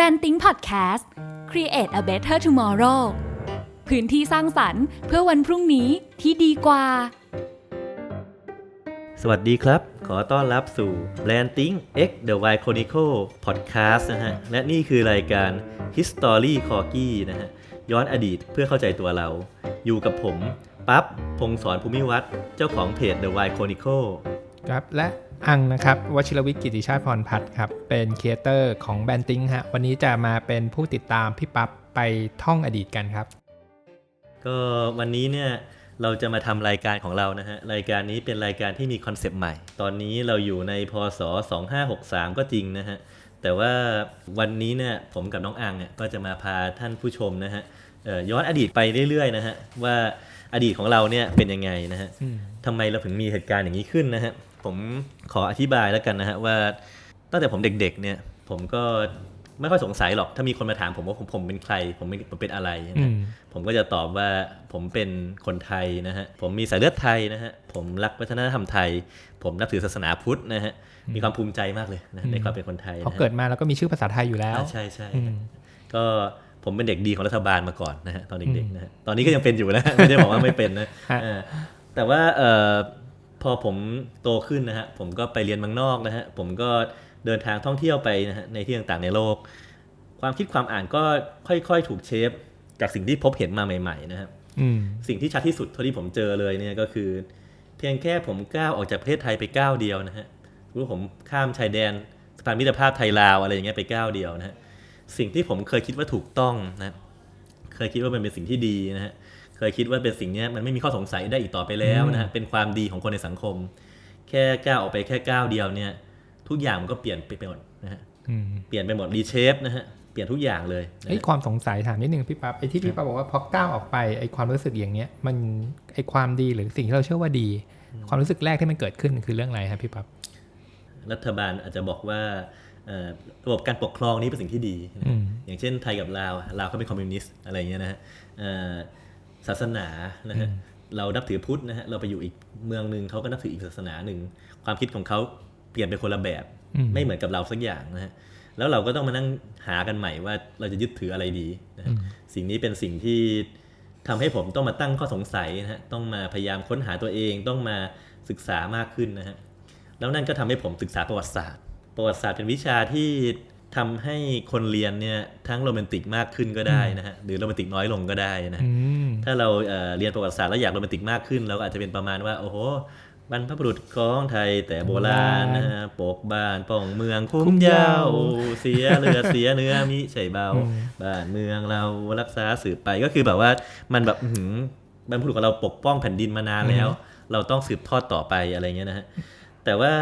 Branding Podcast Create a Better Tomorrow พื้นที่สร้างสรรค์เพื่อวันพรุ่งนี้ที่ดีกว่า สวัสดีครับ ขอต้อนรับสู่ Branding X The Y Chronicle Podcast นะฮะ และนี่คือรายการ History Corgi นะฮะ ย้อนอดีตเพื่อเข้าใจตัวเรา อยู่กับผม ปั๊บ พงศรภูมิวัฒน์เจ้าของเพจ The Y Chronicle ครับ และ อังนะครับวชิรวิทย์กิติชาติพรพัฒน์ครับ เป็นครีเอเตอร์ของแบนติงฮะ วันนี้จะมาเป็นผู้ติดตามพี่ปั๊บไปท่องอดีตกันครับ ก็วันนี้เนี่ยเราจะมาทำรายการของเรานะฮะ รายการนี้เป็นรายการที่มีคอนเซปต์ใหม่ ตอนนี้เราอยู่ในพศ 2563 ก็จริงนะฮะ แต่ว่าวันนี้เนี่ยผมกับน้องอังเนี่ยก็จะมาพาท่านผู้ชมนะฮะเอ่อย้อนอดีตไปเรื่อยๆนะฮะว่าอดีตของเราเนี่ยเป็นยังไงนะฮะอืมทำไมเราถึงมีเหตุการณ์อย่างนี้ขึ้นนะฮะ ผมขออธิบายแล้วกันนะฮะว่าตั้งแต่ผมเด็กๆเนี่ย ผมก็ไม่ค่อยสงสัยหรอก ถ้ามีคนมาถามผมว่าผมผมเป็นใคร ผมเป็นผมเป็นอะไรนะอืฮะมผมก็จะตอบว่าผมเป็นคนไทยนะฮะ ผมมีสายเลือดไทยนะฮะ ผมรักวัฒนธรรมไทย ผมนับถือศาสนาพุทธนะฮะ มีความภูมิใจมากเลยนะในความเป็นคนไทยเพราะนะฮะเกิดมาแล้วก็มีชื่อภาษาไทยอยู่แล้วอ่าใช่ใช่อืมก็ผมเป็นเด็กดีของรัฐบาลมาก่อนนะฮะตอนเด็กๆนะฮะ ตอนนี้ก็ยังเป็นอยู่นะ ไม่ได้บอกว่าไม่เป็นนะฮะเออแต่ว่าเอ่อ พอผมโตขึ้นนะฮะผมก็ไปเรียนเมืองนอกนะฮะผมก็เดินทางท่องเที่ยวไปนะฮะในที่ต่างๆในโลก ความคิดความอ่านก็ค่อยๆ ถูกเชฟจากสิ่งที่พบเห็นมาใหม่ๆนะครับอืมสิ่งที่ชัดที่สุดเท่าที่ผมเจอเลยเนี่ยก็คือ เพียงแค่ผมก้าวออกจากประเทศไทยไปก้าวเดียวนะฮะรู้ผมข้ามชายแดนสะพานมิตรภาพไทยลาวอะไรอย่างเงี้ยไปก้าวเดียวนะฮะสิ่งที่ผมเคยคิดว่าถูกต้องนะเคยคิดว่ามันเป็นสิ่งที่ดีนะฮะ เคยคิดว่าเป็นสิ่งเนี้ยมันไม่มีข้อสงสัยได้อีกต่อไปแล้วนะฮะเป็นความดีของคนในสังคม แค่ก้าวออกไปแค่ก้าวเดียวเนี่ย ทุกอย่างมันก็เปลี่ยนไปหมดนะฮะอืมเปลี่ยนไปหมดรีเชฟนะฮะเปลี่ยนทุกอย่างเลยนะไอ้ฮะความสงสัยถามนิดนึงพี่ปั๊บไอ้ที่พี่ปั๊บบอกว่าพอก้าวออกไปไอ้ความรู้สึกอย่างเนี้ยมันไอ้ความดีหรือสิ่งที่เราเชื่อว่าดี ความรู้สึกแรกที่มันเกิดขึ้นคือเรื่องอะไรครับพี่ปั๊บรัฐบาลอาจจะบอกว่าเอ่อระบบการปกครองนี้เป็นสิ่งที่ดีนะอืมอย่างเช่นไทยกับลาวลาวเขาเป็นคอมมิวนิสต์อะไรอย่างเงี้ยนะฮะเอ่อ ศาสนานะฮะเรานับถือพุทธนะฮะเราไปอยู่อีกเมืองหนึ่งเขาก็นับถืออีกศาสนาหนึ่งความคิดของเขาเปลี่ยนไปคนละแบบอืมไม่เหมือนกับเราสักอย่างนะฮะแล้วเราก็ต้องมานั่งหากันใหม่ว่าเราจะยึดถืออะไรดีนะฮะสิ่งนี้เป็นสิ่งที่ทำให้ผมต้องมาตั้งข้อสงสัยนะฮะต้องมาพยายามค้นหาตัวเองต้องมาศึกษามากขึ้นนะฮะแล้วนั่นก็ทำให้ผมศึกษาประวัติศาสตร์ ประวัติศาสตร์เป็นวิชาที่ ทำให้คนเรียนเนี่ยทั้งโรแมนติกมากขึ้นก็ได้นะฮะหรือโรแมนติกน้อยลงก็ได้นะอืมถ้าเราเอ่อเรียนประวัติศาสตร์แล้วอยากโรแมนติกมากขึ้น เราก็อาจจะเป็นประมาณว่า โอ้โหบรรพบุรุษของไทยแต่โบราณนะฮะปกบ้านป้องเมืองคุ้มเย้าเสียเลือดเสียเนื้อมิใช่เบา บ้านเมืองเรารักษาสืบไปก็คือแบบว่ามันแบบอื้อหือบรรพบุรุษของเราปกป้องแผ่นดินมานานแล้ว เราต้องสืบทอดต่อไปอะไรเงี้ยนะฮะ แต่ว่า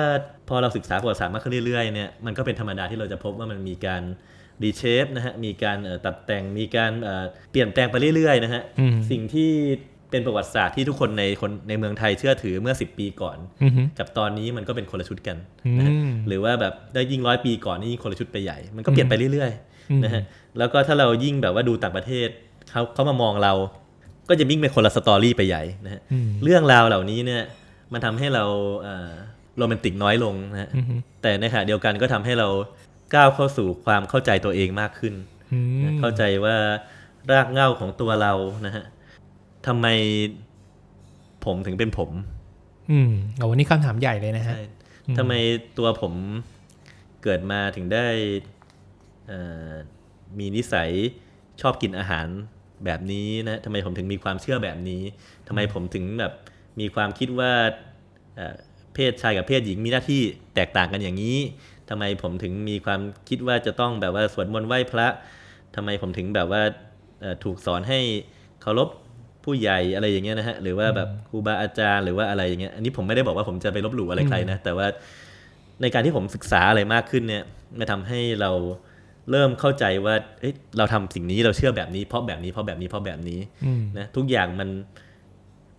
พอเราศึกษาประวัติศาสตร์มากขึ้นเรื่อยๆเนี่ยมันก็เป็นธรรมดาที่เราจะพบว่ามันมีการรีเชฟนะฮะมีการเอ่อตัดแต่งมีการเอ่อเปลี่ยนแปลงไปเรื่อยๆนะฮะอืมสิ่งที่เป็นประวัติศาสตร์ที่ทุกคนในคนในเมืองไทยเชื่อถือเมื่อ 10 ปีก่อนอืมกับตอนนี้มันก็เป็นคนละชุดกันนะฮะอืมหรือว่าแบบได้ยิ่งร้อยปีก่อนนี่ยิ่งคนละชุดไปใหญ่ มันก็เปลี่ยนไปเรื่อยอืมๆนะฮะแล้วก็ถ้าเรายิ่งแบบว่าดูต่างประเทศเขาเขามามองเรา ก็จะยิ่งเป็นคนละสตอรี่ไปใหญ่นะฮะอืมเรื่องราวเหล่านี้เนี่ยมันทำให้เราเอ่อ โรแมนติกน้อยลงนะฮะอืมแต่ในขณะเดียวกันก็ทำให้เราก้าวเข้าสู่ความเข้าใจตัวเองมากขึ้นอืมเข้าใจว่ารากเหง้าของตัวเรานะฮะทำไมผมถึงเป็นผม อืมโอ้วันนี้คำถามใหญ่เลยนะฮะใช่ทำไมตัวผมเกิดมาถึงได้เอ่อมีนิสัยชอบกินอาหารแบบนี้นะทำไมผมถึงมีความเชื่อแบบนี้ทำไมผมถึงแบบมีความคิดว่า เอ่อเพศชายกับเพศหญิงมีหน้าที่แตกต่างกันอย่างนี้ทำไมผมถึงมีความคิดว่าจะต้องแบบว่าสวดมนต์ไหว้พระทำไมผมถึงแบบว่าเอ่อถูกสอนให้เคารพผู้ใหญ่อะไรอย่างเงี้ยนะฮะหรือว่าแบบครูบาอาจารย์หรือว่าอะไรอย่างเงี้ยอันนี้ผมไม่ได้บอกว่าผมจะไปลบหลู่อะไรใครนะแต่ว่าในการที่ผมศึกษาอะไรมากขึ้นเนี่ยมันทำให้เราเริ่มเข้าใจว่าเอ้ยเราทำสิ่งนี้เราเชื่อแบบนี้เพราะแบบนี้เพราะแบบนี้เพราะแบบนี้อืมนะทุกอย่างมัน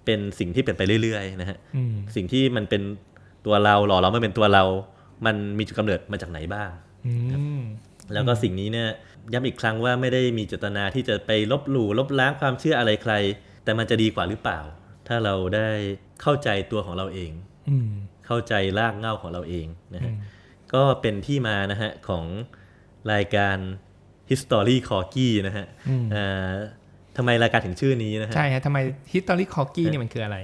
เป็นสิ่งที่เปลี่ยนไปเรื่อยๆนะฮะอืมสิ่งที่มันเป็นตัวเราหล่อเราไม่เป็นตัวเรา มันมีจุดกำเนิดมาจากไหนบ้างอืมแล้วก็สิ่งนี้เนี่ยย้ำอีกครั้งว่าไม่ได้มีเจตนาที่จะไปลบหลู่ลบล้างความเชื่ออะไรใคร แต่มันจะดีกว่าหรือเปล่า ถ้าเราได้เข้าใจตัวของเราเองอืมเข้าใจรากเหง้าของเราเองนะอืฮะมก็เป็นที่มานะฮะของรายการ History Corgi นะฮะอืมเอ่อ ทำไมรายการถึงชื่อนี้นะฮะ ใช่ฮะทำไม history corgi นี่มันคืออะไร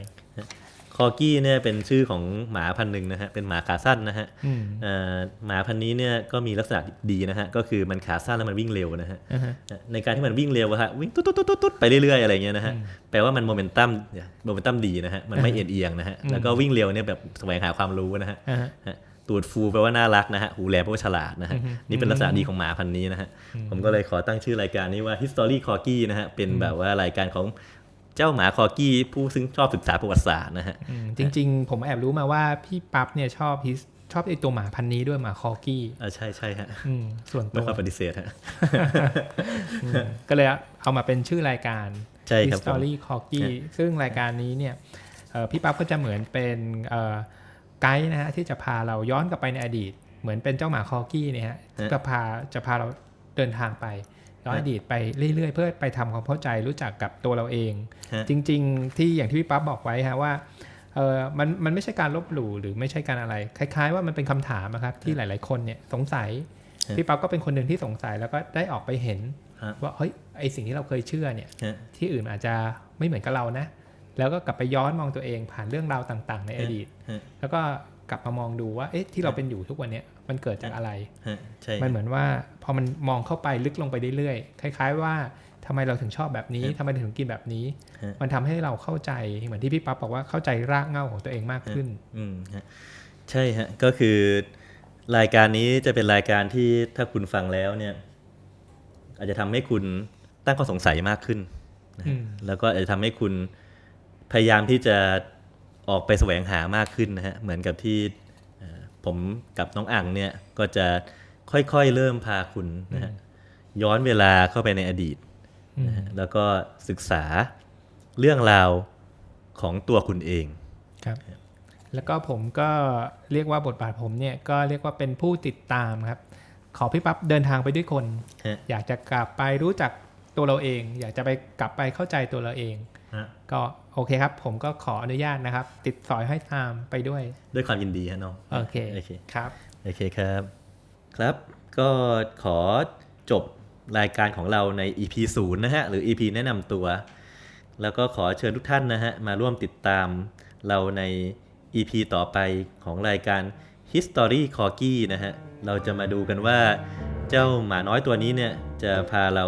คอกี้เนี่ยเป็นชื่อของหมาพันธุ์หนึ่งนะฮะ เป็นหมาขาสั้นนะฮะอืมเอ่อหมาพันธุ์นี้เนี่ยก็มีลักษณะดีนะฮะ ก็คือมันขาสั้นแล้วมันวิ่งเร็วนะฮะ อ่าฮะ ในการที่มันวิ่งเร็วอะฮะวิ่งตุ๊ดตุ๊ดตุ๊ดตุ๊ดไปเรื่อยๆอะไรเงี้ยนะฮะแปลว่ามันโมเมนตัมโมเมนตัมดีนะฮะมันไม่เอียงเอียงนะฮะแล้วก็วิ่งเร็วเนี่ยแบบแสวงหาความรู้นะฮะอ่าฮะฮะ ตูดฟูแปลว่าน่ารักนะฮะ หูแหลมแปลว่าฉลาดนะฮะ นี่เป็นลักษณะดีของหมาพันธุ์นี้นะฮะ ผมก็เลยขอตั้งชื่อรายการนี้ว่า History Corgi นะฮะ เป็นแบบว่ารายการของเจ้าหมาคอกี้ผู้ซึ่งชอบศึกษาประวัติศาสตร์นะฮะอืมจริง ๆ ผมแอบรู้มาว่าพี่ปั๊บเนี่ยชอบ his ชอบไอตัวหมาพันธุ์นี้ด้วยหมาคอกี้อ่าใช่ใช่ฮะอืมส่วนตัไม่วขอปฏิเสธฮะอืมก็เลยเอามาเป็นชื่อรายการใช่ครับผม History Corgi ฮะซึ่งรายการนี้เนี่ยเอ่อพี่ปั๊บก็จะเหมือนเป็นเอ่อ ไกด์นะฮะที่จะพาเราย้อนกลับไปในอดีต เหมือนเป็นเจ้าหมาคอกี้เนี่ยฮะก็พาจะพาเราเดินทางไปย้อนอดีตไปเรื่อยๆ เพื่อไปทำความเข้าใจรู้จักกับตัวเราเองฮะจริง ๆ ที่อย่างที่พี่ปั๊บบอกไว้ฮะว่าเออมันมันไม่ใช่การลบหลู่หรือไม่ใช่การอะไร คล้าย ๆ ว่ามันเป็นคำถามอะครับที่หลาย ๆ คนเนี่ยสงสัยฮะพี่ปั๊บก็เป็นคนหนึ่งที่สงสัยแล้วก็ได้ออกไปเห็นฮะว่าเฮ้ยไอสิ่งที่เราเคยเชื่อเนี่ยฮะที่อื่นอาจจะไม่เหมือนกับเรานะ แล้วก็กลับไปย้อนมองตัวเองผ่านเรื่องราวต่าง ๆ ในอดีตฮะแล้วก็กลับมามองดูว่าเอ๊ะที่เราเป็นอยู่ทุกวันเนี้ยมันเกิดจากอะไรฮะใช่มันเหมือนว่าพอมันมองเข้าไปลึกลงไปเรื่อยๆคล้าย ๆ ว่าทำไมเราถึงชอบแบบนี้ทำไมถึงกินแบบนี้ฮะมันทำให้เราเข้าใจเหมือนที่พี่ปั๊บบอกว่าเข้าใจรากเหง้าของตัวเองมากขึ้นอืมฮะใช่ฮะก็คือรายการนี้จะเป็นรายการที่ถ้าคุณฟังแล้วเนี่ย อาจจะทำให้คุณตั้งข้อสงสัยมากขึ้นนะฮะอืมแล้วก็อาจจะทำให้คุณ พยายามที่จะออกไปแสวงหามากขึ้นนะฮะเหมือนกับที่เอ่อผมกับน้องอ่างเนี่ยก็จะค่อยๆเริ่มพาคุณนะฮะย้อนเวลาเข้าไปในอดีตนะฮะแล้วก็ศึกษาเรื่องราวของตัวคุณเองครับ แล้วก็ผมก็เรียกว่าบทบาทผมเนี่ยก็เรียกว่าเป็นผู้ติดตามครับ ขอพี่ปั๊บเดินทางไปด้วยคนฮะอยากจะกลับไปรู้จักตัวเราเอง อยากจะไปกลับไปเข้าใจตัวเราเองฮะ ก็โอเคครับ ผมก็ขออนุญาตนะครับ ติดสอยให้ตามไปด้วย ด้วยความยินดีฮะน้องโอเคโอเคครับโอเคครับ ครับ ก็ขอจบรายการของเราใน EP 0นะฮะ หรือ EP แนะนำตัว แล้วก็ขอเชิญทุกท่านนะฮะ มาร่วมติดตามเราใน EP ต่อไปของรายการ History Corgi นะฮะ เราจะมาดูกันว่าเจ้าหมาน้อยตัวนี้เนี่ย จะพาเรา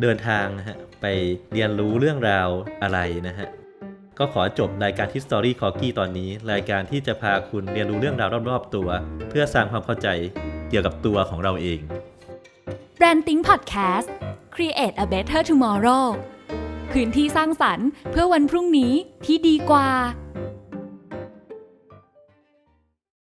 เดินทางนะฮะไปเรียนรู้เรื่องราวอะไรนะฮะก็ขอจบรายการ History Corgi ตอนนี้ รายการที่จะพาคุณเรียนรู้เรื่องราวรอบๆตัว เพื่อสร้างความเข้าใจเกี่ยวกับตัวของเราเอง Branding Podcast Create a Better Tomorrow พื้นที่สร้างสรรค์เพื่อวันพรุ่งนี้ที่ดีกว่า